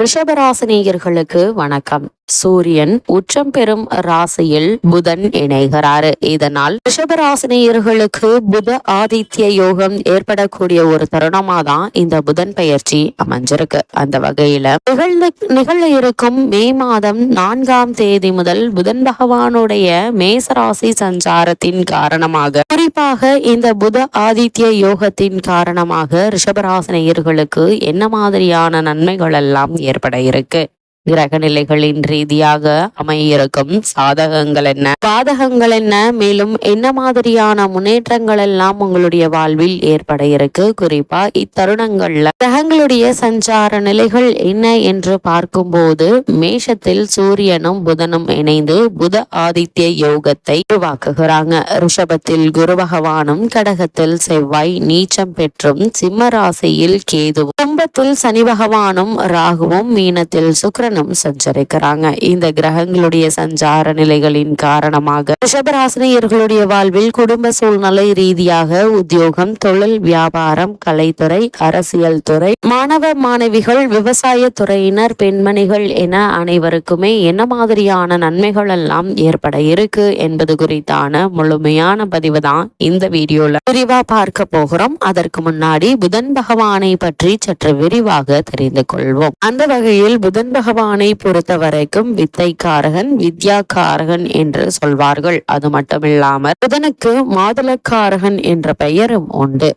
ரிஷபராசினியர்களுக்கு வணக்கம். சூரியன் உச்சம் பெறும் ராசியில் புதன் இணைகிறாரு. இதனால் ரிஷபராசினியர்களுக்கு புத ஆதித்ய யோகம் ஏற்படக்கூடிய ஒரு தருணமா தான் இந்த புதன் பயிற்சி அமைஞ்சிருக்கு. அந்த வகையில நிகழ்ந்து நிகழ இருக்கும் மே மாதம் நான்காம் தேதி முதல் புதன் பகவானுடைய மேசராசி சஞ்சாரத்தின் காரணமாக குறிப்பாக இந்த புத ஆதித்ய யோகத்தின் காரணமாக ரிஷபராசினியர்களுக்கு என்ன மாதிரியான நன்மைகள் எல்லாம் ஏற்பட இருக்கு? கிரக நிலைகளின் ரீதியாக அமையிருக்கும் சாதகங்கள் என்ன? பாதகங்கள் என்ன? மேலும் என்ன மாதிரியான முன்னேற்றங்கள் எல்லாம் உங்களுடைய வாழ்வில் ஏற்பட இருக்கு? குறிப்பா இத்தருணங்கள்ல கிரகங்களுடைய சஞ்சார நிலைகள் என்ன என்று பார்க்கும்போது மேஷத்தில் சூரியனும் புதனும் இணைந்து புத ஆதித்ய யோகத்தை உருவாக்குகிறாங்க. ரிஷபத்தில் குரு பகவானும் கடகத்தில் செவ்வாய் நீச்சம் பெற்றும் சிம்ம ராசியில் கேதுவும் கும்பத்தில் சனி பகவானும் ராகுவும் மீனத்தில் சுக்கிரனும் சஞ்சரிக்கிறாங்க. இந்த கிரகங்களுடைய சஞ்சார நிலைகளின் காரணமாக ரிஷபராசினியர்களுடைய வாழ்வில் குடும்ப சூழ்நிலை ரீதியாக உத்தியோகம் தொழில் வியாபாரம் கலைத்துறை அரசியல் துறை மாணவ மாணவிகள் விவசாய துறையினர் பெண்மணிகள் என அனைவருக்குமே என்ன மாதிரியான நன்மைகள் எல்லாம் ஏற்பட இருக்கு என்பது குறித்தான முழுமையான பதிவு தான் இந்த வீடியோல விரிவா பார்க்க போகிறோம். அதற்கு முன்னாடி புதன் பகவானை பற்றி சற்று விரிவாக தெரிந்து கொள்வோம். அந்த வகையில் புதன் பகவான் பொறுத்த வரைக்கும் வித்தைக்காரகன் வித்யாக்காரகன் என்று சொல்வார்கள். அது மட்டுமில்லாமல் புதனுக்கு மாதுளக்காரகன் என்ற பெயரும் உண்டு.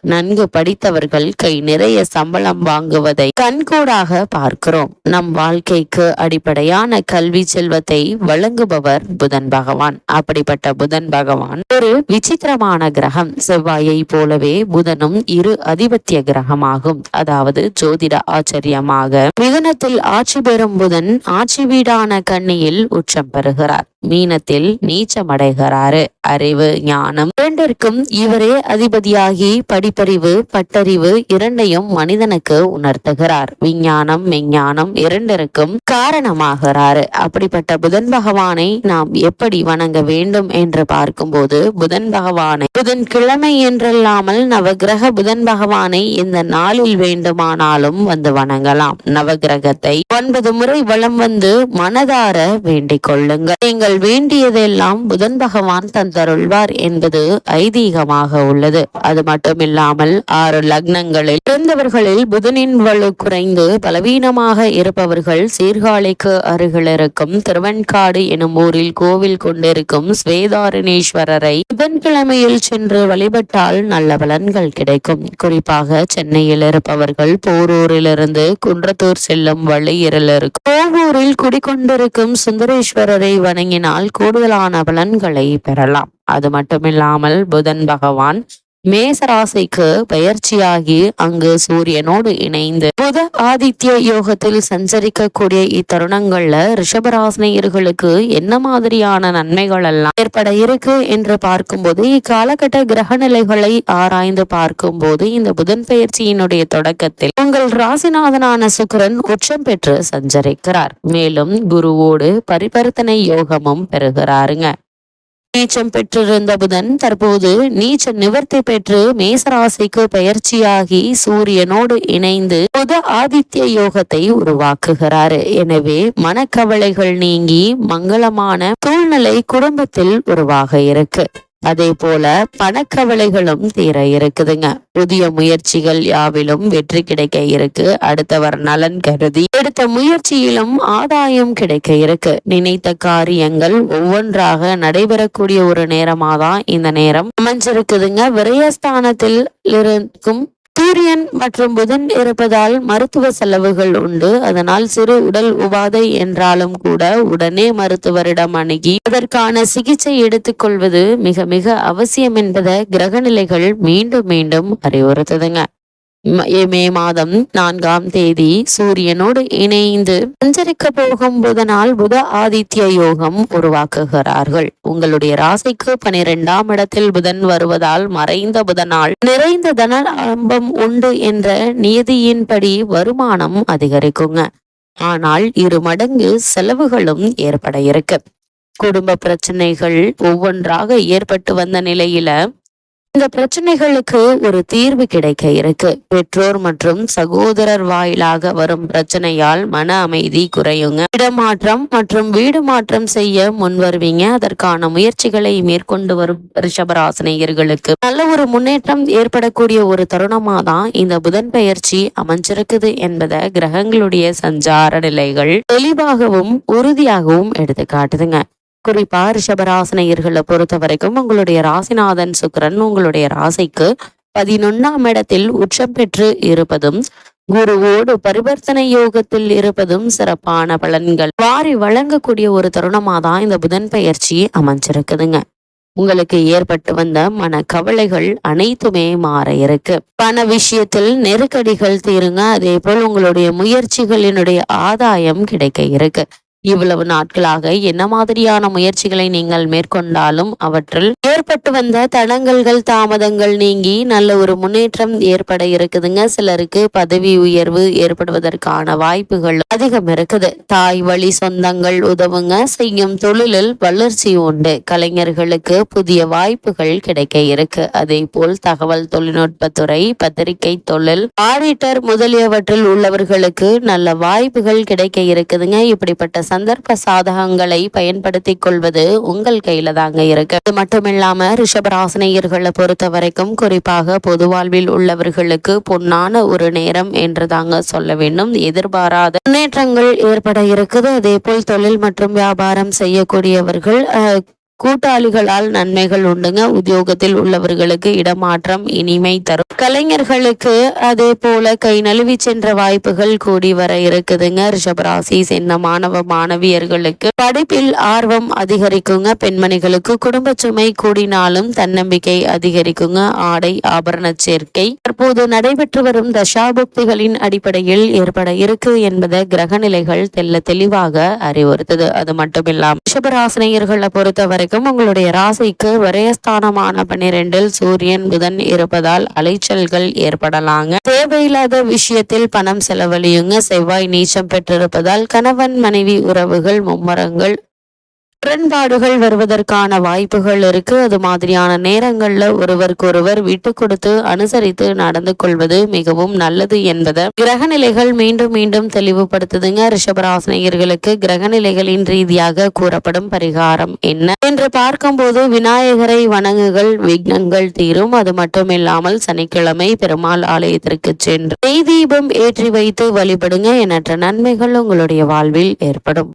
நன்கு படித்தவர்கள் கை நிறைய சம்பளம் வாங்குவதை கண்கூடாக பார்க்கிறோம். நம் வாழ்க்கைக்கு அடிப்படையான கல்வி செல்வத்தை வழங்குபவர் புதன் பகவான். அப்படிப்பட்ட புதன் பகவான் ஒரு விசித்திரமான கிரகம். செவ்வாயை போலவே புதனும் இரு அதிபத்திய கிரகமாகும். அதாவது ஜோதிட ஆச்சரியமாக. மிதனத்தில் ஆட்சி பெறும் புதன் ஆட்சி வீடான கண்ணியில் உச்சம் பெறுகிறார். மீனத்தில் நீச்சமடைகிறாரு அறிவு ஞானம் இரண்டிற்கும் இவரே அதிபதியாகி படிப்பறிவு பட்டறிவு இரண்டையும் மனிதனுக்கு உணர்த்துகிறார். விஞ்ஞானம் மெஞ்ஞானம் இரண்டிற்கும் காரணமாகிறாரு. அப்படிப்பட்ட புதன் பகவானை நாம் எப்படி வணங்க வேண்டும் என்று பார்க்கும்போது புதன் பகவானை புதன் கிழமை என்றில்லாமல் நவகிரக புதன் பகவானை இந்த நாளில் வேண்டுமானாலும் வந்து வணங்கலாம். நவகிரகத்தை ஒன்பது முறை வலம் வந்து மனதார வேண்டிக் கொள்ளுங்கள். நீங்கள் வேண்டியதெல்லாம் புதன் பகவான் தந்தருள்வார் என்பது ஐதீகமாக உள்ளது. அது மட்டுமில்லாமல் ஆறு லக்னங்களில் பிறந்தவர்களில் புதனின் வலு குறைந்து பலவீனமாக இருப்பவர்கள் சீர்காழிக்கு அருகில் இருக்கும் திருவன்காடு எனும் ஊரில் கோவில் கொண்டிருக்கும் ஸ்வேதாரணேஸ்வரரை புதன்கிழமையில் சென்று வழிபட்டால் நல்ல பலன்கள் கிடைக்கும். குறிப்பாக சென்னையில் இருப்பவர்கள் போரூரிலிருந்து குன்றத்தூர் செல்லும் வழியில் இருக்கும். கோவூரில் குடிக்கொண்டிருக்கும் சுந்தரேஸ்வரரை வணங்கினால் கூடுதலான பலன்களை பெறலாம். அது மட்டுமில்லாமல் புதன் பகவான் மேசராசைக்கு பயிற்சியாகி அங்கு சூரியனோடு இணைந்து. புத ஆதித்ய யோகத்தில் சஞ்சரிக்கக்கூடிய இத்தருணங்கள்ல ரிஷபராசினியர்களுக்கு என்ன மாதிரியான நன்மைகள் எல்லாம் ஏற்பட இருக்கு என்று பார்க்கும்போது இக்காலகட்ட கிரக நிலைகளை ஆராய்ந்து பார்க்கும்போது இந்த புதன் பயிற்சியினுடைய தொடக்கத்தில் உங்கள் ராசிநாதனான சுக்கிரன் உச்சம் பெற்று சஞ்சரிக்கிறார். மேலும் குருவோடு பரிவர்த்தனை யோகமும் பெறுகிறாருங்க. நீச்சம் பெற்றிருந்த புதன் தற்போது நீச்ச நிவர்த்தி பெற்று மேசராசிக்கு பயிற்சியாகி சூரியனோடு இணைந்து புத ஆதித்ய யோகத்தை உருவாக்குகிறாரு. எனவே மனக்கவலைகள் நீங்கி மங்களமான சூழ்நிலை குடும்பத்தில் உருவாக இருக்கு. அதே போல பணக்கவலைகளும் தீர இருக்குதுங்க. புதிய முயற்சிகள் யாவிலும் வெற்றி கிடைக்க இருக்கு. அடுத்தவர் நலன் கருதி எடுத்த முயற்சியிலும் ஆதாயம் கிடைக்க இருக்கு. நினைத்த காரியங்கள் ஒவ்வொன்றாக நடைபெறக்கூடிய ஒரு நேரமா தான் இந்த நேரம் அமைஞ்சிருக்குதுங்க. விரயஸ்தானத்தில் இருக்கும் சூரியன் மற்றும் புதன் இருப்பதால் மருத்துவ செலவுகள் உண்டு. அதனால் சிறு உடல் உபாதை என்றாலும் கூட உடனே மருத்துவரிடம் அணுகி அதற்கான சிகிச்சை எடுத்துக்கொள்வது மிக மிக அவசியம் என்பதை கிரகநிலைகள் மீண்டும் மீண்டும் அறிவுறுத்துதுங்க. மே மாதம் நான்காம் தேதி சூரியனோடு இணைந்து சஞ்சரிக்க போகும் புதனால் புத ஆதித்ய யோகம் உருவாக்குகிறார்கள். உங்களுடைய ராசிக்கு பனிரெண்டாம் இடத்தில் புதன் வருவதால் மறைந்த புதனால் நிறைந்த தன ஆரம்பம் உண்டு என்ற நியதியின்படி வருமானம் அதிகரிக்குங்க. ஆனால் இரு மடங்கு செலவுகளும் ஏற்பட இருக்கு. குடும்ப பிரச்சனைகள் ஒவ்வொன்றாக ஏற்பட்டு வந்த நிலையில இந்த பிரச்சனைகளுக்கு ஒரு தீர்வு கிடைக்க இருக்கு. பெற்றோர் மற்றும் சகோதரர் வாயிலாக வரும் பிரச்சனையால் மன அமைதி குறையுங்க. இடமாற்றம் மற்றும் வீடு மாற்றம் செய்ய முன் வருவீங்க. அதற்கான முயற்சிகளை மேற்கொண்டு வரும் ரிஷபராசினியர்களுக்கு. நல்ல ஒரு முன்னேற்றம் ஏற்படக்கூடிய ஒரு தருணமா தான் இந்த புதன் பெயர்ச்சி அமைஞ்சிருக்குது என்பதை கிரகங்களுடைய சஞ்சார நிலைகள் தெளிவாகவும் உறுதியாகவும் எடுத்து காட்டுதுங்க குறிப்பா ரிஷபராசனையர்களை பொறுத்த வரைக்கும் உங்களுடைய ராசிநாதன் சுக்கிரன் உங்களுடைய ராசிக்கு பதினொன்னாம் இடத்தில் உச்சம் பெற்று இருப்பதும் குருவோடு பரிவர்த்தனை யோகத்தில் இருப்பதும் சிறப்பான பலன்கள். வாரி வழங்கக்கூடிய ஒரு தருணமா தான் இந்த புதன் பயிற்சி அமைஞ்சிருக்குதுங்க. உங்களுக்கு ஏற்பட்டு வந்த மன கவலைகள் அனைத்துமே மாற இருக்கு. பண விஷயத்தில் நெருக்கடிகள் தீருங்க. அதே போல் உங்களுடைய முயற்சிகளினுடைய ஆதாயம் கிடைக்க இருக்கு. இவ்வளவு நாட்களாக என்ன மாதிரியான முயற்சிகளை நீங்கள் மேற்கொண்டாலும் அவற்றில் ஏற்பட்டு வந்த தடங்கல்கள் தாமதங்கள் நீங்கி நல்ல ஒரு முன்னேற்றம் ஏற்பட இருக்குதுங்க. சிலருக்கு பதவி உயர்வு ஏற்படுவதற்கான வாய்ப்புகள் அதிகம் இருக்குது. தாய் வழி சொந்தங்கள் உதவுங்க செய்யும் தொழிலில் வளர்ச்சி உண்டு. கலைஞர்களுக்கு புதிய வாய்ப்புகள் கிடைக்க இருக்கு. அதே போல் தகவல் தொழில்நுட்பத்துறை பத்திரிகை தொழில் ஆடிட்டர் முதலியவற்றில் உள்ளவர்களுக்கு நல்ல வாய்ப்புகள் கிடைக்க இருக்குதுங்க. இப்படிப்பட்ட சந்தர்ப்ப சாதகங்களை பயன்படுத்திக் கொள்வது உங்கள் கையில தாங்க இருக்கு. அது மட்டும் இல்லாம ரிஷபராசினியர்களை பொறுத்த வரைக்கும் குறிப்பாக பொது வாழ்வில் உள்ளவர்களுக்கு பொன்னான ஒரு நேரம் என்று தாங்க சொல்ல வேண்டும். எதிர்பாராத முன்னேற்றங்கள் ஏற்பட இருக்குது. அதே போல் தொழில் மற்றும் வியாபாரம் செய்யக்கூடியவர்கள் கூட்டாளிகளால் நன்மைகள் உண்டுங்க. உத்தியோகத்தில் உள்ளவர்களுக்கு இடமாற்றம் இனிமை தரும். கலைஞர்களுக்கு அதே போல கை நழுவி சென்ற வாய்ப்புகள் கூடி வர இருக்குதுங்க. ரிஷபராசி சென்ன மாணவ மாணவியர்களுக்கு படிப்பில் ஆர்வம் அதிகரிக்குங்க. பெண்மணிகளுக்கு குடும்ப சுமை கூடினாலும் தன்னம்பிக்கை அதிகரிக்குங்க. ஆடை ஆபரண சேர்க்கை தற்போது நடைபெற்று வரும் தசாபுக்திகளின் அடிப்படையில் ஏற்பட இருக்கு என்பதை கிரகநிலைகள் தெல்ல தெளிவாக அறிவுறுத்துது. அது மட்டும் ரிஷபராசினியர்களை பொறுத்தவரை வரைக்கும் உங்களுடைய ராசிக்கு விரயஸ்தானமான பன்னிரெண்டில் சூரியன் புதன் இருப்பதால் அலைச்சல்கள் ஏற்படலாங்க. தேவையில்லாத விஷயத்தில் பணம் செலவழியுங்க. செவ்வாய் நீச்சம் பெற்றிருப்பதால் கணவன் மனைவி உறவுகள் மும்மரங்கள் முரண்பாடுகள் வருவதற்கான வாய்ப்புகள் இருக்கு. அது மாதிரியான நேரங்கள்ல ஒருவருக்கொருவர் விட்டு கொடுத்து அனுசரித்து நடந்து கொள்வது மிகவும் நல்லது என்பதை கிரகநிலைகள் மீண்டும் மீண்டும் தெளிவுபடுத்துதுங்க. ரிஷபராசினியர்களுக்கு கிரகநிலைகளின் ரீதியாக கூறப்படும் பரிகாரம் என்ன? என்று பார்க்கும்போது விநாயகரை வணங்குகள் விக்னங்கள் தீரும். அது மட்டும் இல்லாமல் சனிக்கிழமை பெருமாள் ஆலயத்திற்கு சென்று நெய் தீபம் ஏற்றி வைத்து வழிபடுங்க. எண்ணற்ற நன்மைகள் உங்களுடைய வாழ்வில் ஏற்படும்.